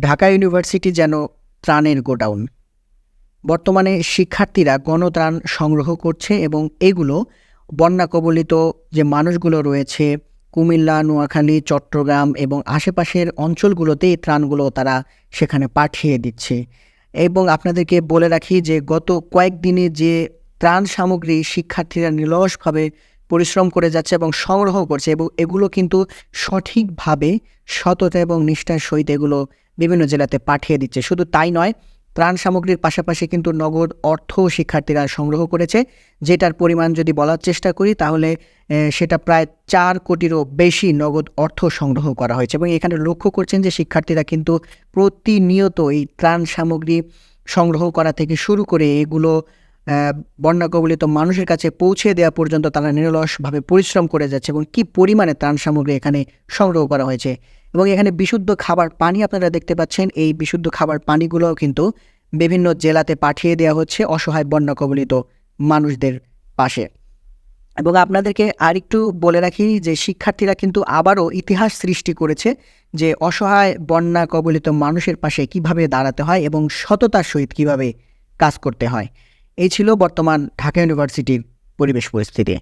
Dhaka university যেন ত্রাণের godown. বর্তমানে শিক্ষার্থীরা গণত্রাণ সংগ্রহ করছে এবং এগুলো বন্যা কবলিত যে মানুষগুলো রয়েছে, কুমিল্লা, নোয়াখালী, চট্টগ্রাম এবং আশেপাশের অঞ্চলগুলোতে এই ত্রাণগুলো তারা সেখানে পাঠিয়ে দিচ্ছে। এবং আপনাদেরকে বলে রাখি যে গত কয়েকদিনে যে ত্রাণ সামগ্রী শিক্ষার্থীরা নিরলসভাবে পরিশ্রম করে যাচ্ছে এবং সংগ্রহ করছে এবং এগুলো কিন্তু সঠিকভাবে সততা এবং নিষ্ঠার সহিত এগুলো বিভিন্ন জেলাতে পাঠিয়ে দিচ্ছে। শুধু তাই নয়, ত্রাণ সামগ্রীর পাশাপাশি কিন্তু নগদ অর্থ শিক্ষার্থীরা সংগ্রহ করেছে, যেটার পরিমাণ যদি বলার চেষ্টা করি তাহলে সেটা প্রায় চার কোটিরও বেশি নগদ অর্থ সংগ্রহ করা হয়েছে এবং এখানে লক্ষ্য করছেন যে শিক্ষার্থীরা কিন্তু প্রতিনিয়ত এই ত্রাণ সামগ্রী সংগ্রহ করা থেকে শুরু করে এগুলো বন্যা কবলিত মানুষের কাছে পৌঁছে দেওয়া পর্যন্ত তারা নিরলসভাবে পরিশ্রম করে যাচ্ছে এবং কি পরিমাণে ত্রাণ সামগ্রী এখানে সংগ্রহ করা হয়েছে। এবং এখানে বিশুদ্ধ খাবার পানি আপনারা দেখতে পাচ্ছেন, এই বিশুদ্ধ খাবার পানিগুলোও কিন্তু বিভিন্ন জেলাতে পাঠিয়ে দেওয়া হচ্ছে অসহায় বন্যা কবলিত মানুষদের পাশে। এবং আপনাদেরকে আরেকটু বলে রাখি যে শিক্ষার্থীরা কিন্তু আবারও ইতিহাস সৃষ্টি করেছে যে অসহায় বন্যা কবলিত মানুষের পাশে কীভাবে দাঁড়াতে হয় এবং সততার সহিত কীভাবে কাজ করতে হয়। এই ছিল বর্তমান ঢাকা ইউনিভার্সিটির পরিবেশ পরিস্থিতি।